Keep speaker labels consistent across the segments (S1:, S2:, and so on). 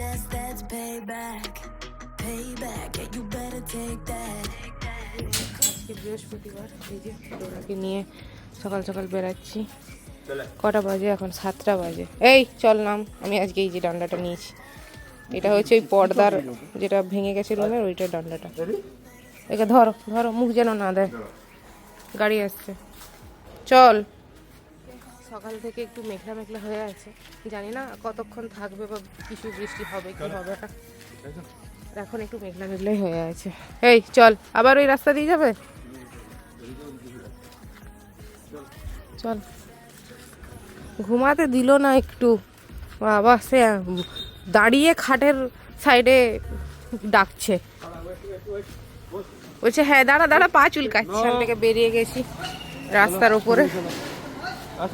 S1: yes, that's payback. Payback, yeah, you better take that.
S2: আজকে বৃহস্পতিবার এই যে ডোরাকে নিয়ে সকাল সকাল বেরাচ্ছি কটা বাজে এখন? সাতটা বাজে। এই চল নাম আমি আজকে এই যে ডান্ডাটা নিয়েছি। এটা হচ্ছে ওই পর্দার যেটা ভেঙে গেছে রুমের ওইটা ডান্ডাটা। একে ধরো ধরো মুখ যেন না দেয়। গাড়ি আসছে। চল। সকাল থেকে একটু মেঘলা মেঘলা হয়ে আছে। জানি না কতক্ষণ থাকবে বা কিছু বৃষ্টি হবে কি হবে না। এখন একটু মেঘলা মেঘলাই হয়ে আছে। এই চল আবার ওই রাস্তা দিয়ে যাবে? চল। ঘুমাতে দিল না একটু। বাবা সে দাঁড়িয়ে খাটের সাইডে ডাকছে। বলছে হ্যাঁ দাঁড়া দাঁড়া পা চুলকাচ্ছে। থেকে বেরিয়ে গেছি রাস্তার ওপরে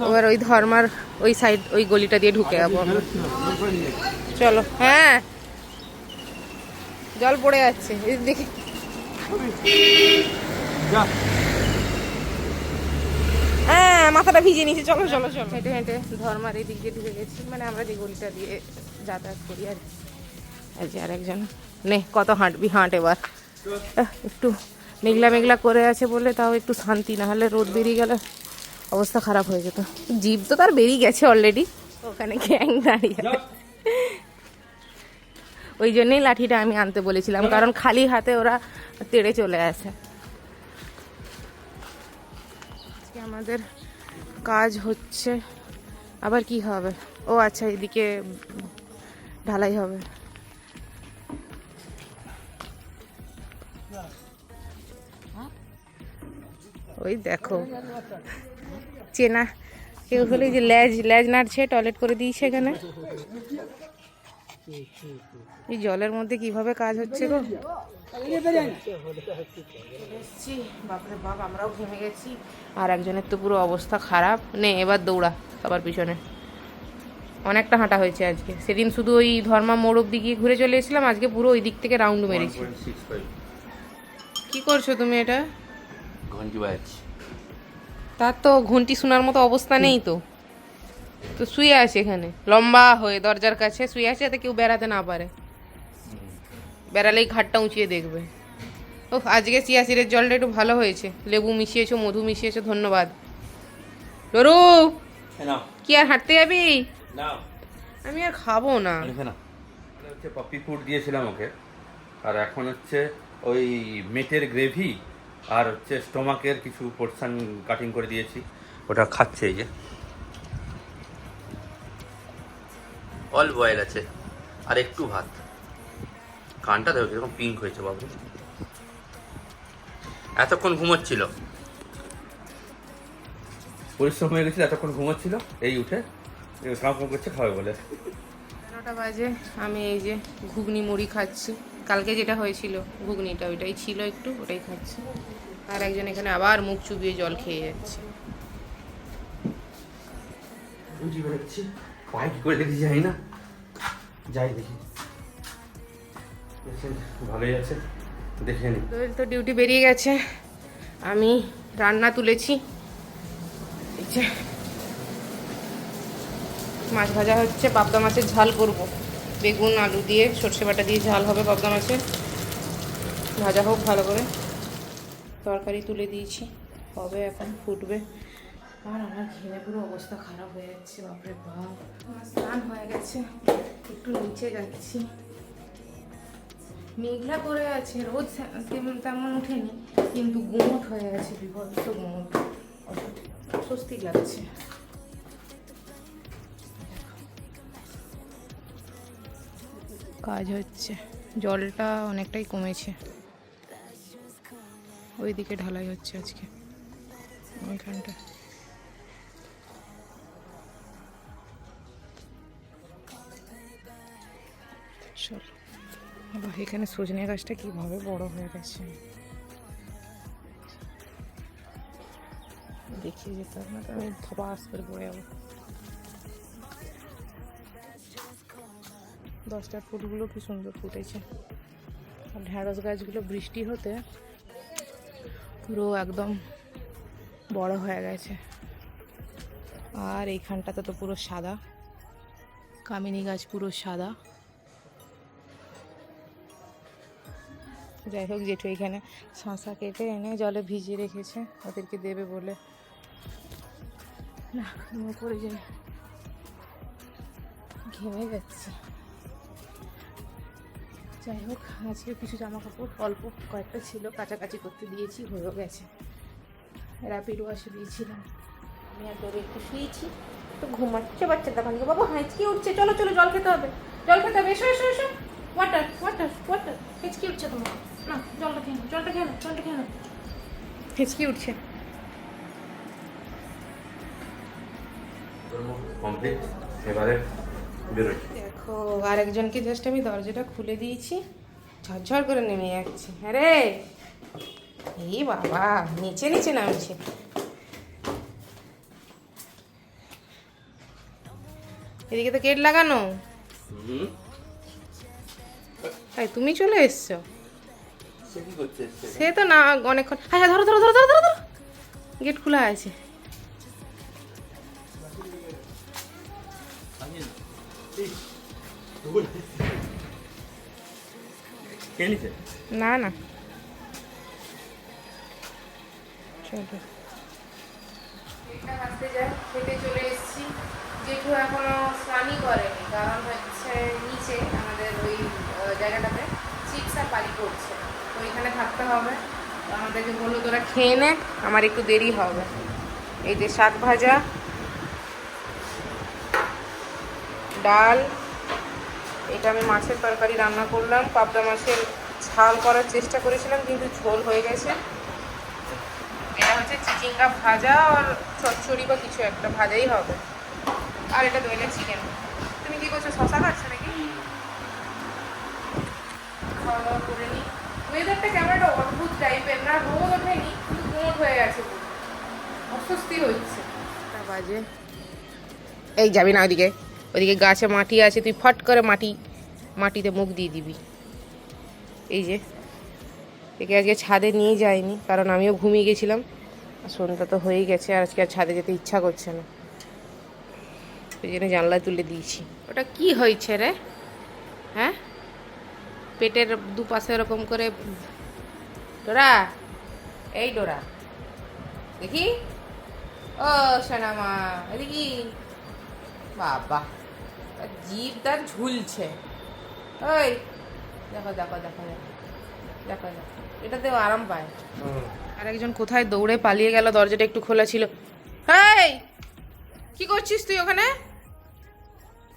S2: এবার ওই ধর্মার ওই সাইড ওই গলিটা দিয়ে ঢুকে যাব আমরা। চলো হ্যাঁ। জল পড়ে যাচ্ছে এই দেখি। হ্যাঁ মাথাটা ভিজে নিয়েছি চলো চলো চলো। হেঁটে হেঁটে ধর্মার এই দিক দিয়ে ঢুকে গেছি। মানে আমরা যে গলিটা দিয়ে যাতায়াত করি আর কি। এই যে আরেকজন। নে কত হাঁটবি হাঁট এবার। একটু মেঘলা মেঘলা করে আছে বলে তাও একটু শান্তি না হলে রোদ বেরিয়ে গেলে অবস্থা খারাপ হয়ে যেত। জিপ তো তার বেরিয়ে গেছে অলরেডি ওখানে গ্যাং দাঁড়িয়ে ওই জন্যই লাঠিটা আমি আনতে বলেছিলাম, কারণ খালি হাতে ওরা তেড়ে চলে আসে। আমাদের কাজ হচ্ছে, আবার কি হবে? ও আচ্ছা এদিকে ঢালাই হবে। ওই দেখো। চেনা কেউ হলে যে ল্যাজ ল্যাজ নাড়ছে টয়লেট করে দিয়েছে এখানে। এই জলের মধ্যে কীভাবে কাজ হচ্ছে গো? বাপরে বাপ আমরাও ঘেমে গেছি। আর একজনের তো পুরো অবস্থা খারাপ। নে এবার দৌড়া সবার পিছনে। অনেকটা হাঁটা হয়েছে আজকে। সেদিন শুধু ওই ধর্মা মোড় অব্দি গিয়ে ঘুরে চলে এসেছিলাম। আজকে পুরো ওই দিক থেকে রাউন্ড মেরেছি। কি করছ তুমি এটা?
S3: ঘন্টি বাজাচ্ছি।
S2: তার তো ঘন্টি শোনার মতো অবস্থা নেই তো। তো শুয়ে আছে এখানে। লম্বা হয়ে দরজার কাছে শুয়ে আছে যাতে কেউ বেড়াতে না পারে। বেড়ালেই ঘাটটা উঁচিয়ে দেখবে। ও আজকে চিয়াশিরের জলটা একটু ভালো হয়েছে। লেবু মিশিয়েছো মধু মিশিয়েছো ধন্যবাদ।
S3: না
S2: কি আর হাঁটতে যাবি? আমি আর খাব না।
S3: না হচ্ছে পপি ফুড দিয়েছিলাম ওকে। আর এখন হচ্ছে ওই মেটের গ্রেভি আর হচ্ছে স্টোমাকের কিছু পোর্শন কাটিং করে দিয়েছি। ওটা খাচ্ছে এই যে। অল বয়েল আছে। আর একটু ভাত। কানটা দেখো কীরকম পিঙ্ক হয়েছে বাবু। এতক্ষণ ঘুমোচ্ছিল। পরিশ্রম হয়ে গেছিল এতক্ষণ ঘুমোচ্ছিল। এই উঠে কাম করছে খাবে বলে।
S2: বাজে আমি এই যে ঘুগনি মুড়ি খাচ্ছি। কালকে যেটা হয়েছিল ঘুগনিটা ওইটাই ছিল একটু ওটাই খাচ্ছি। আর একজন এখানে আবার মুখ চুবিয়ে জল খেয়ে যাচ্ছে।
S3: রুটি বেরোচ্ছি। পায়ে কি করে দেখি যাই না। যাই দেখি। ভালোই আছে দেখে নি।
S2: তো ডিউটি বেরিয়ে গেছে। আমি রান্না তুলেছি। মাছ ভাজা হচ্ছে পাবদা মাছের ঝাল করব। বেগুন আলু দিয়ে সর্ষে বাটা দিয়ে ঝাল হবে পাবদা মাছের। ভাজা হোক ভালো করে। তরকারি তুলে দিয়েছি। হবে এখন ফুটবে? আর আমার ঘেমে পুরো অবস্থা খারাপ হয়ে যাচ্ছে বাপরে বাপ। আমার স্নান হয়ে গেছে। একটু নিচে যাচ্ছি। মেঘলা করে আছে। রোদ তেমন তেমন ওঠেনি কিন্তু গুমট হয়ে গেছে বিভৎস গুমট। স্বস্তি লাগছে। কাজ হচ্ছে। জলটা অনেকটাই কমেছে। ওই দিকে ঢালাই হচ্ছে আজকে। ওইখানটা। এখানে সজনে গাছটা কীভাবে বড় হয়ে গেছে। দেখিয়ে যেতে হবে না তো, আমি ধপাস করে পড়ে যাব। দশটার ফুলগুলো কি সুন্দর ফুটেছে। আর ঢ্যাঁড়স গাছগুলো বৃষ্টি হতে পুরো একদম বড় হয়ে গেছে। আর এইখানটাতে তো পুরো সাদা। কামিনী গাছ পুরো সাদা। যাই হোক, জেঠু এখানে শশা কেটে এনে জলে ভিজিয়ে রেখেছে। ওদেরকে দেবে বলে। না ঘেমে যাচ্ছে। যাই হোক, আজকে কিছু জামা কাপড় অল্প কয়েকটা ছিল কাছাকাছি করতে দিয়েছি, হয়েও গেছে। র্যাপিড ওয়াশে দিয়েছিলাম। আমি আর তোর একটু শুয়েছি। তো ঘুমাচ্ছে, বাচ্চা তখন বাবা, হাঁচকি উঠছে। চলো চলো, জল খেতে হবে। জল খেতে হবে। এসো এসো এসো। ওয়াটার ওয়াটার ওয়াটার হেঁচকি উঠছে তোমার। না, জলটা খেয়ে নাও, জলটা খেয়ে নাও, জলটা খেয়ে নাও। হেঁচকি উঠছে।
S3: এবারে?
S2: দেখো আরেকজনকে জাস্ট আমি দরজাটা খুলে দিয়েছি। ঝরঝর করে নেমে যাচ্ছে। আরে! এই বাবা নিচে নিচে নামছে। এদিকে তো গেট লাগানো। তাই তুমি চলে এসছো?
S3: সে
S2: তো না অনেকক্ষণ হ্যাঁ ধরো ধরো ধরো ধরো ধরো। গেট খোলা আছে।
S3: নিছে?
S2: না না। চলো। হেঁটে চলে এসেছি। জেঠু এখনও স্নানই করেনি কারণ হচ্ছে নিচে আমাদের ওই জায়গাটাতে চিপস আর পালি তো ওইখানে থাকতে হবে। তো আমাদেরকে বলল তোরা খেয়ে নে আমার একটু দেরি হবে। এই যে শাক ভাজা ডাল এটা আমি মাছের তরকারি রান্না করলাম, পাবদা মাছের ঝাল করার চেষ্টা করেছিলাম, কিন্তু ঝোল হয়ে গেছে। এটা হচ্ছে চিচিঙ্গা ভাজা আর চচ্চড়ি বা কিছু একটা, ভাজাই হবে। আর এটা দইলে চিকেন তুমি কি করছ, শশা খাচ্ছ নাকি? খাওয়া দাওয়া করে নি। ওয়েদারটা কেমন একটা অদ্ভুত টাইপের না? রোদ ওঠেনি, কিন্তু মোট হয়ে গেছে অস্বস্তি হচ্ছে। বাজে। এই যাবি না ওদিকে ওদিকে গাছে মাটি আছে, তুই ফট করে মাটি, মাটিতে মুখ দিয়ে দিবি। এই যে, একে আজকে ছাদে নিয়ে যায়নি কারণ আমিও ঘুমিয়ে গেছিলাম। সন্ধ্যা তো হয়েই গেছে, আর আজকে আর ছাদে যেতে ইচ্ছা করছে না। ওই জন্য জানলায় তুলে দিয়েছি। ওটা কি হয়েছে রে? হ্যাঁ? পেটের দুপাশে এরকম করে, ডোরা, এই ডোরা, দেখি? ও সোনামা, এদিকে বাবা। জিভ তার ঝুলছে। ওই দেখো দেখো দেখো দেখো দেখো দেখো এটাতেও আরাম পায়। আর একজন কোথায় দৌড়ে পালিয়ে গেল দরজাটা একটু খোলা ছিল। হেই কি করছিস তুই ওখানে?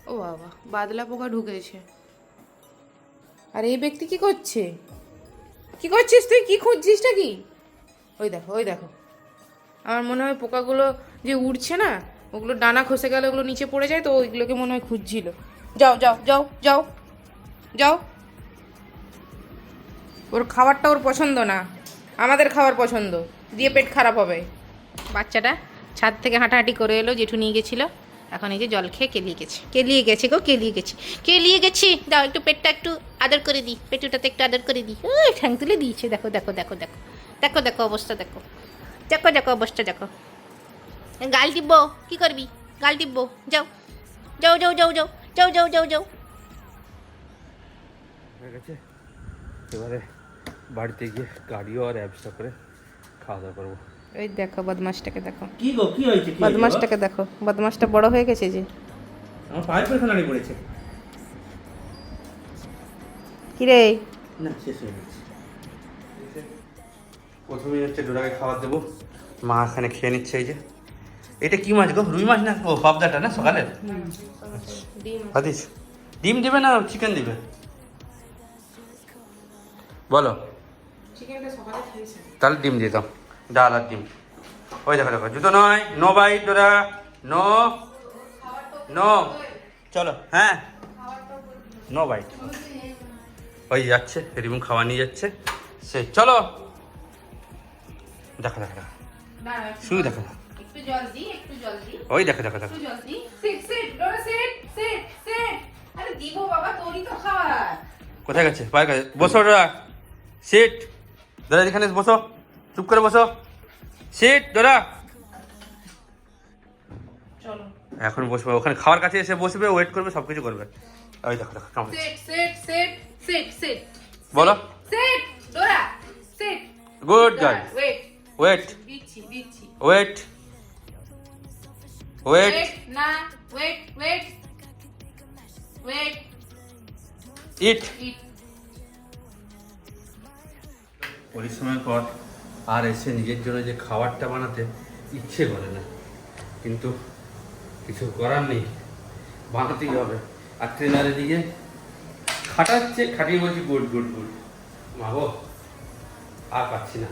S2: ও বাবা বাদলা পোকা ঢুকেছে। আর এই ব্যক্তি কি করছে? কি করছিস তুই? কি খুঁজছিসটা কি? ওই দেখো ওই দেখো। আমার মনে হয় পোকাগুলো যে উড়ছে না ওগুলো ডানা খসে গেলে, ওগুলো নিচে পড়ে যায় তো ওইগুলোকে মনে হয় খুঁজছিল। যাও যাও যাও যাও যাও। ওর খাবারটা ওর পছন্দ না। আমাদের খাবার পছন্দ। দিয়ে পেট খারাপ হবে। বাচ্চাটা ছাদ থেকে হাঁটাহাঁটি করে এলো, জেঠু নিয়ে গেছিল। এখন এই যে জল খেয়ে কেলিয়ে গেছে। কেলিয়ে গেছে গো, কেলিয়ে গেছে। কেলিয়ে গেছি। দাও একটু পেটটা একটু আদর করে দিই। পেটুটাতে একটু আদর করে দিই। ঠ্যাং তুলে দিয়েছে। দেখো দেখো দেখো দেখো। দেখো দেখো অবস্থা, দেখো। দেখো দেখো অবস্থা, দেখো। গাল টিপবো? কি করবি? গাল টিপবো। যাও। যাও যাও যাও যাও। যাও যাও যাও যাও।
S3: হয়ে গেছে। এবারে বাড়িতে গিয়ে কার্ডিও আর অ্যাবসটা করে খাওয়া দাওয়া করব।
S2: ওই দেখো বদমাসটাকে দেখো।
S4: কি গো কি হয়েছে? কি
S2: বদমাসটাকে দেখো। বদমাসটা বড় হয়ে গেছে যে?
S4: আমার পায়ের পেছনে দাঁড়িয়ে পড়েছে।
S2: কিরে?
S4: না শেষ হয়ে গেছে।
S3: প্রথমেই হচ্ছে ডোরাকে খাবার দেবো। মা এখানে খেয়ে নিচ্ছে এই যে। এটা কি মাছ গো? রুই মাছ না? ও পাবদাটা না সকালের?
S2: ডিম
S3: হাদিস। ডিম দিবে না চিকেন দিবে? বলো।
S2: চিকেনটা সকালে খেয়েছে।
S3: তাহলে ডিম দিয়ে দাও। ডাল আর ডিম। ওই দেখো দেখো জুতো নয় no bite Dora no no. চলো হ্যাঁ। No bite. ওই যাচ্ছে রিমু খাওয়া নিয়ে যাচ্ছে। সে চলো। দেখো দেখো দেখো। শুধু দেখো দেখো।
S2: একটু জল দি একটু জল দি
S3: ওই দেখো দেখো দেখো।
S2: জল দি sit sit Dora sit sit sit আরে দিব বাবা তোরই তো খাবার।
S3: কোথায় গেছে? বসো ডোরা সিট ডোরা এখানে বসো। চুপ করে বসো। সিট ডোরা
S2: চলো।
S3: এখন বসবে। ওখানে খাওয়ার কাছে এসে বসবে ওয়েট করবে সব কিছু করবে। ওই দেখো দেখো কেমন
S2: sit sit sit sit sit
S3: বলো।
S2: Sit Dora sit
S3: good girl
S2: wait
S3: wait
S2: দিচ্ছি দিচ্ছি।
S3: ওয়েট ওয়েট
S2: ওয়েট না ওয়েট ওয়েট ওয়েট ইট
S3: পরিশ্রমের পর আর এসে নিজের জন্য যে খাবারটা বানাতে ইচ্ছে করে না। কিন্তু কিছু করার নেই। বানাতেই হবে। আর ট্রেনার এদিকে খাটাচ্ছে খাটিয়ে বলছি গুড গুড গুড। মা গো আর পাচ্ছি না।